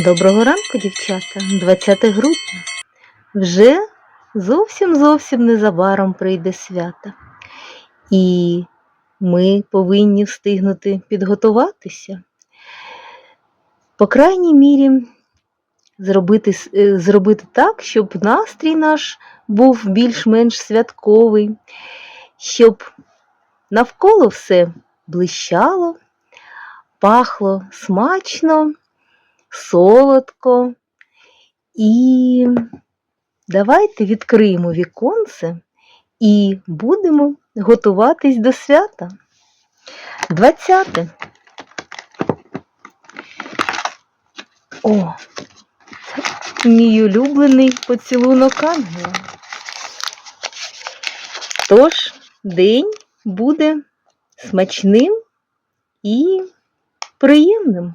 Доброго ранку, дівчата, 20 грудня. Вже зовсім зовсім незабаром прийде свято. І ми повинні встигнути підготуватися. По крайній мірі, зробити, е, зробити так, щоб настрій наш був більш-менш святковий, щоб навколо все блищало, пахло смачно солодко. І давайте відкриємо віконце і будемо готуватись до свята. 20. О, мій улюблений поцілунок ангела. Тож день буде смачним і приємним.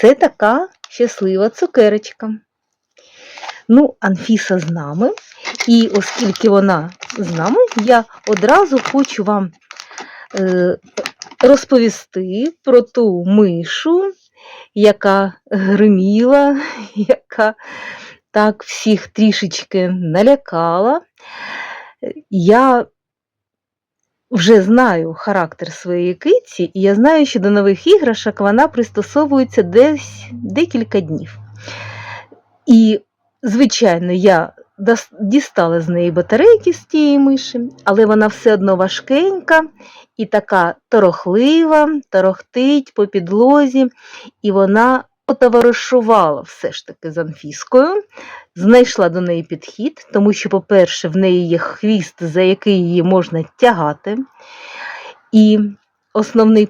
Це така щаслива цукерочка. Ну, Анфіса з нами, і оскільки вона з нами, я одразу хочу вам е, розповісти про ту мишу, яка гриміла, яка так всіх трішечки налякала. Я вже знаю характер своєї киці, і я знаю, що до нових іграшок вона пристосовується десь декілька днів. І, звичайно, я дістала з неї батарейки з тієї миші, але вона все одно важкенька і така торохлива, торохтить по підлозі, і вона потоваришувала все ж таки з Анфіскою, знайшла до неї підхід, тому що, по-перше, в неї є хвіст, за який її можна тягати. І основний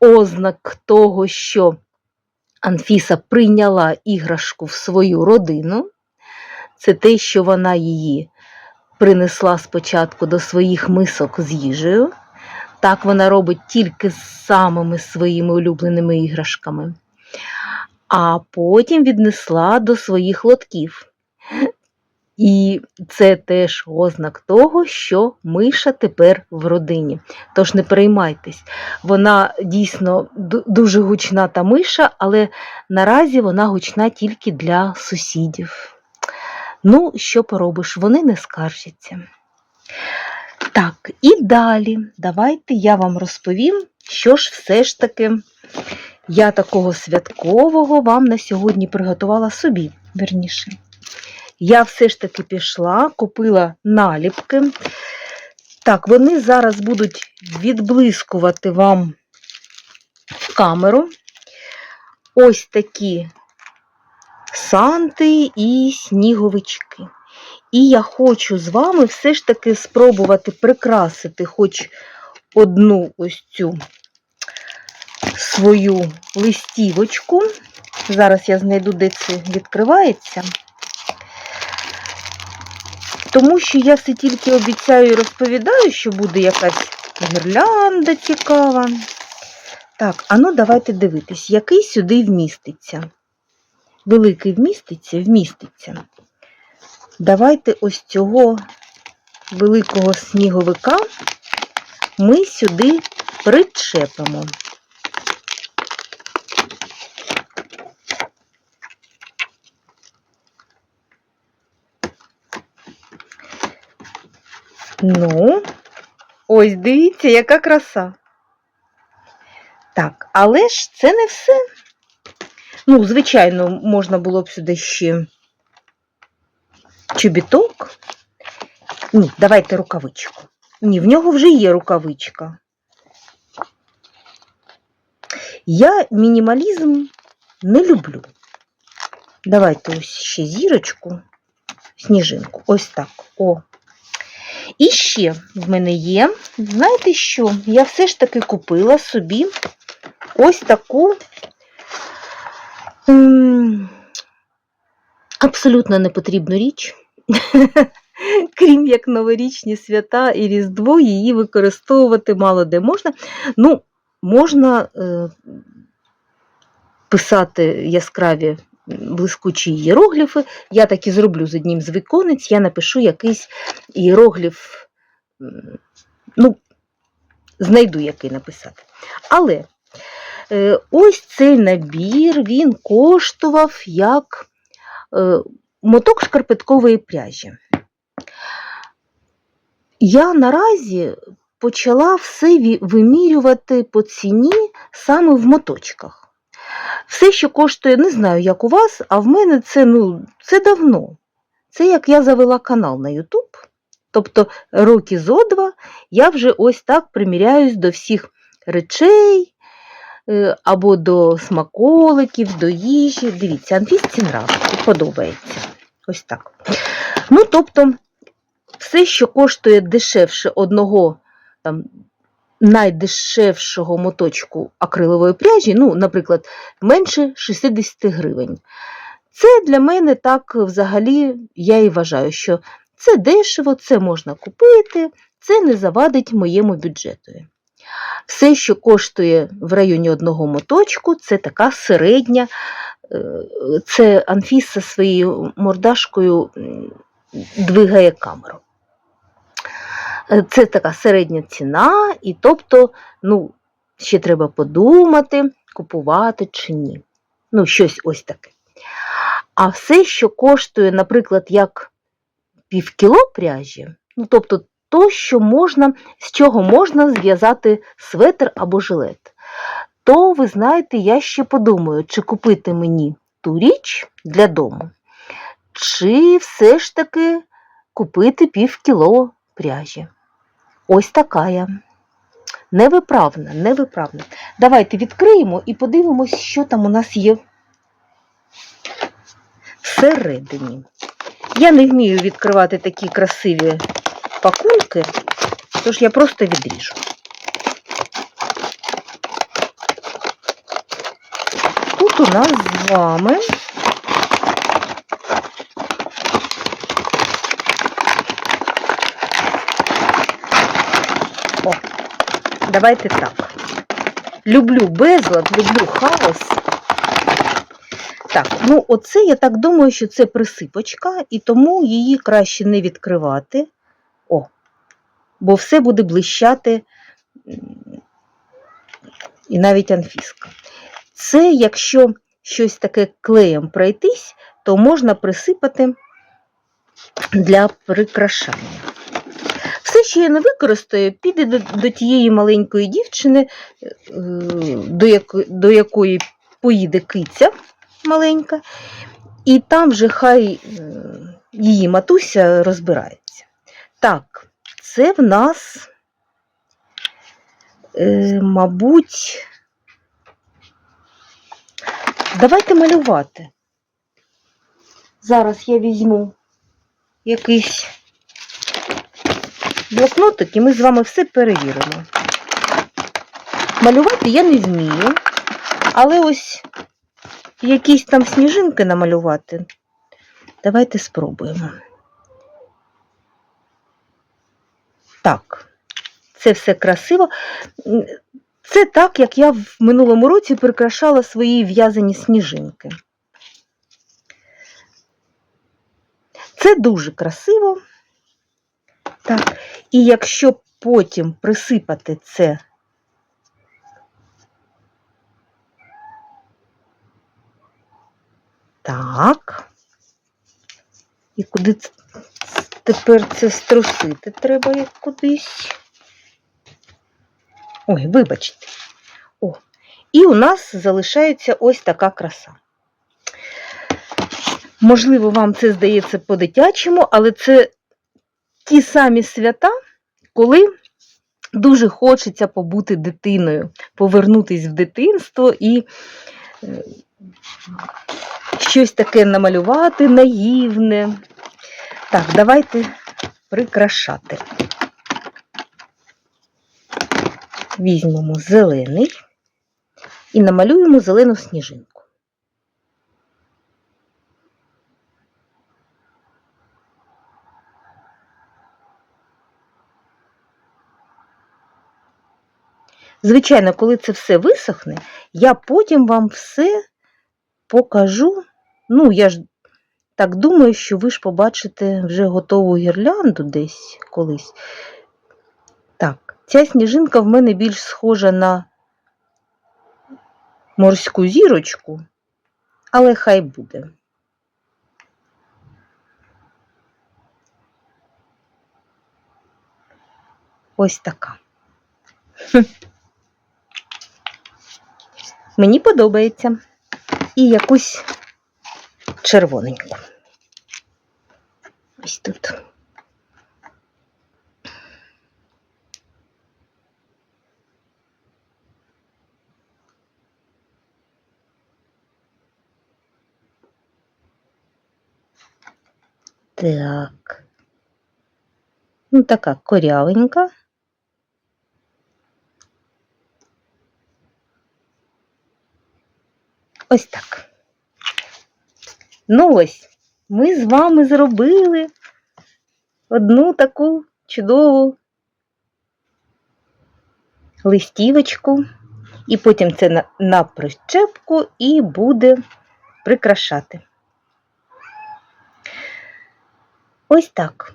ознак того, що Анфіса прийняла іграшку в свою родину, це те, що вона її принесла спочатку до своїх мисок з їжею. Так вона робить тільки з самими своїми улюбленими іграшками, а потім віднесла до своїх лотків. І це теж ознак того, що миша тепер в родині. Тож не переймайтесь, вона дійсно дуже гучна та миша, але наразі вона гучна тільки для сусідів. Ну, що поробиш, вони не скаржаться. Так, і далі давайте я вам розповім, що ж все ж таки я такого святкового вам на сьогодні приготувала собі, верніше. Я все ж таки пішла, купила наліпки. Так, вони зараз будуть відблискувати вам в камеру. Ось такі санти і сніговички. І я хочу з вами все ж таки спробувати прикрасити хоч одну ось цю свою листівочку. Зараз я знайду, де це відкривається. Тому що я все тільки обіцяю і розповідаю, що буде якась гірлянда цікава. Так, а ну давайте дивитись, який сюди вміститься. Великий вміститься, вміститься. Давайте ось цього великого сніговика ми сюди причепимо. Ну, ось дивіться, яка краса. Так, але ж це не все. Ну, звичайно, можна було б сюди ще чобіток. Ні, давайте рукавичку. Ні, в нього вже є рукавичка. Я мінімалізм не люблю. Давайте ось ще зірочку, сніжинку. Ось так. О. І ще в мене є, знаєте що? Я все ж таки купила собі ось таку абсолютно непотрібну річ. Крім як новорічні свята і Різдво, її використовувати мало де можна. Ну, можна е, писати яскраві блискучі ієрогліфи. Я так і зроблю з одним з віконець, я напишу якийсь ієрогліф, ну, знайду який написати. Але Е, Ось цей набір він коштував як е, моток шкарпеткової пряжі. Я наразі почала все вимірювати по ціні саме в моточках. Все, що коштує, не знаю, як у вас, а в мене це, ну, це давно. Це як я завела канал на YouTube. Тобто роки зо два я вже ось так приміряюсь до всіх речей е, або до смаколиків, до їжі. Дивіться, Анфісці нравиться, подобається. Ось так. Ну, тобто, все, що коштує дешевше одного там, найдешевшого моточку акрилової пряжі, ну, наприклад, менше 60 гривень. Це для мене так взагалі, я і вважаю, що це дешево, це можна купити, це не завадить моєму бюджету. Все, що коштує в районі одного моточку, це така середня, е, це Анфіса своєю мордашкою двигає камеру. Е, Це така середня ціна, і тобто, ну, ще треба подумати, купувати чи ні. Ну, щось ось таке. А все, що коштує, наприклад, як півкіло пряжі, ну, тобто то, що можна, з чого можна зв'язати светр або жилет, то, ви знаєте, я ще подумаю, чи купити мені ту річ для дому, чи все ж таки купити півкіло пряжі. Ось така. Невиправна, невиправна. Давайте відкриємо і подивимось, що там у нас є всередині. Я не вмію відкривати такі красиві пакунки, тож я просто відріжу. Тут у нас з вами давайте так. Люблю безлад, люблю хаос. Так, ну оце я так думаю, що це присипочка, і тому її краще не відкривати. О, бо все буде блищати і навіть анфіска. Це якщо щось таке клеєм пройтись, то можна присипати для прикрашання. Все, що я не використаю, піде до, до тієї маленької дівчини, е, до, яко, до якої поїде киця маленька, і там вже хай е, її матуся розбирається. Так, це в нас, е, мабуть, давайте малювати. Зараз я візьму якийсь блокнотик і ми з вами все перевіримо. Малювати я не вмію, але ось якісь там сніжинки намалювати. Давайте спробуємо. Так, це все красиво. Це так, як я в минулому році прикрашала свої в'язані сніжинки. Це дуже красиво. Так, і якщо потім присипати це так, і куди тепер це струсити треба як кудись. Ой, вибачте. О, і у нас залишається ось така краса. Можливо, вам це здається по-дитячому, але це ті самі свята, коли дуже хочеться побути дитиною, повернутися в дитинство і е, щось таке намалювати наївне. Так, давайте прикрашати. Візьмемо зелений і намалюємо зелену сніжинку. Звичайно, коли це все висохне, я потім вам все покажу. Ну, я ж так думаю, що ви ж побачите вже готову гірлянду десь колись. Так, ця сніжинка в мене більш схожа на морську зірочку, але хай буде. Ось така. Мені подобається. І якусь червоненьку. Ось тут. Так. Ну, така корявенька. Ось так. Ну ось, ми з вами зробили одну таку чудову листівочку, і потім це на, на прищепку і буде прикрашати. Ось так.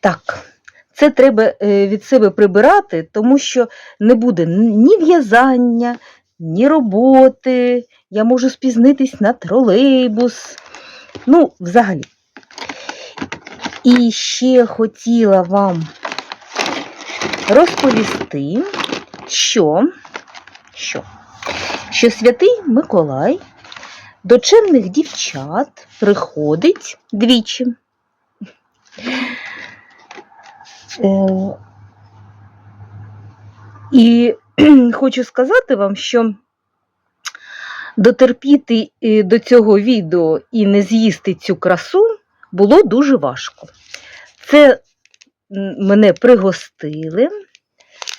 Так, це треба е, від себе прибирати, тому що не буде ні в'язання, ні роботи. Я можу спізнитись на тролейбус. Ну, взагалі. І ще хотіла вам розповісти, що, що, що святий Миколай до чемних дівчат приходить двічі. Е, І хочу сказати вам, що дотерпіти е, до цього відео і не з'їсти цю красу було дуже важко. Це мене пригостили.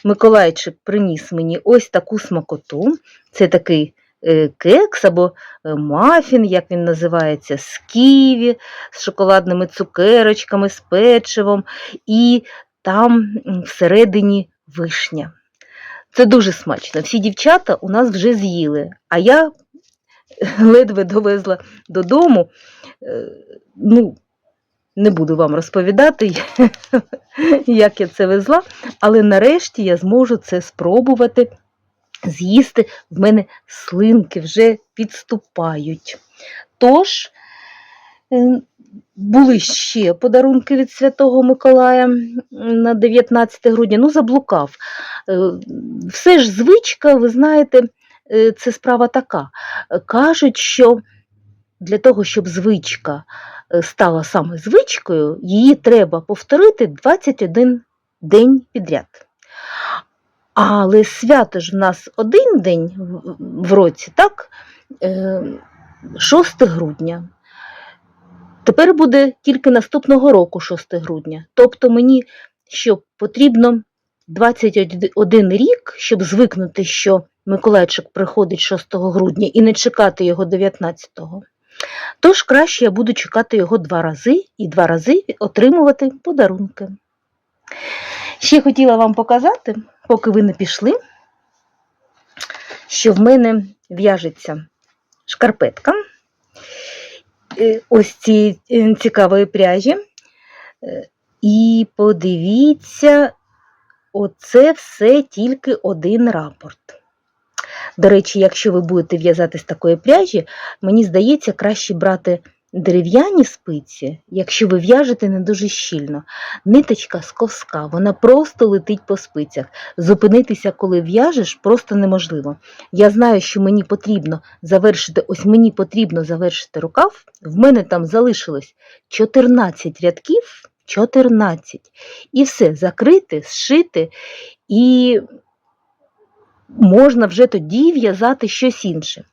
Миколайчик приніс мені ось таку смакоту. Це такий е, кекс або е, мафін, як він називається, з ківі, з шоколадними цукерочками, з печивом, і там всередині вишня. Це дуже смачно. Всі дівчата у нас вже з'їли, а я ледве довезла додому. Е, Ну, не буду вам розповідати, як я це везла, але нарешті я зможу це спробувати з'їсти. В мене слинки вже підступають. Тож, е, були ще подарунки від Святого Миколая на 19 грудня, ну, заблукав. Е, Все ж звичка, ви знаєте, е, це справа така. Кажуть, що для того, щоб звичка е, стала саме звичкою, її треба повторити 21 день підряд. Але свято ж в нас один день в- році, так? Е, 6 грудня. Тепер буде тільки наступного року 6 грудня.Тобто мені що потрібно 21 рік, щоб звикнути, що Миколайчик приходить 6 грудня і не чекати його 19-го. Тож краще я буду чекати його два рази і два рази отримувати подарунки. Ще хотіла вам показати, поки ви не пішли, що в мене в'яжеться шкарпетка ось цієї е, цікавої пряжі. Е, І подивіться, оце все тільки один рапорт. До речі, якщо ви будете в'язати з такої пряжі, мені здається, краще брати дерев'яні спиці, якщо ви в'яжете не дуже щільно. Ниточка сковська, вона просто летить по спицях. Зупинитися, коли в'яжеш, просто неможливо. Я знаю, що мені потрібно завершити, ось мені потрібно завершити рукав. В мене там залишилось 14 рядків, 14. І все, закрити, зшити, і можна вже тоді в'язати щось інше.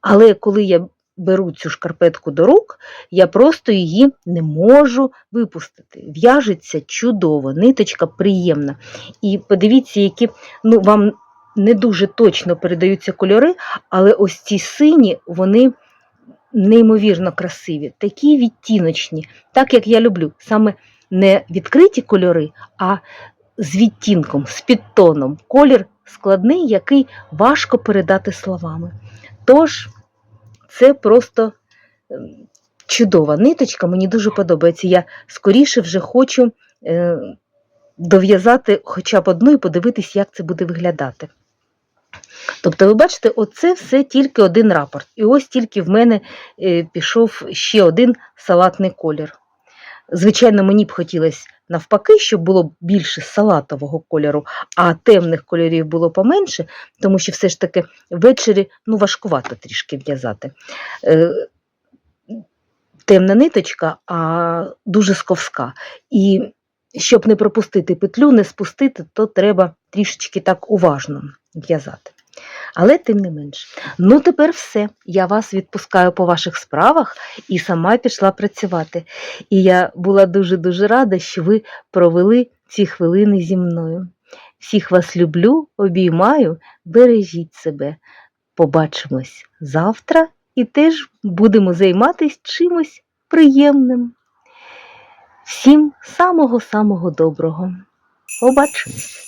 Але коли я беру цю шкарпетку до рук, я просто її не можу випустити. В'яжеться чудово, ниточка приємна. І подивіться, які ну, вам не дуже точно передаються кольори, але ось ці сині, вони неймовірно красиві, такі відтіночні, так як я люблю. Саме не відкриті кольори, а з відтінком, з підтоном. Колір складний, який важко передати словами. Тож, це просто ем, чудова ниточка, мені дуже подобається. Я скоріше вже хочу е, дов'язати хоча б одну і подивитись, як це буде виглядати. Тобто, ви бачите, оце все тільки один рапорт. І ось тільки в мене е, пішов ще один салатний колір. Звичайно, мені б хотілося навпаки, щоб було більше салатового кольору, а темних кольорів було поменше, тому що все ж таки ввечері ну, важкувато трішки в'язати. Е, темна ниточка, а дуже сковська. І щоб не пропустити петлю, не спустити, то треба трішечки так уважно в'язати. Але тим не менш. Ну, тепер все. Я вас відпускаю по ваших справах і сама пішла працювати. І я була дуже-дуже рада, що ви провели ці хвилини зі мною. Всіх вас люблю, обіймаю, бережіть себе. Побачимось завтра і теж будемо займатися чимось приємним. Всім самого-самого доброго. Побачимось!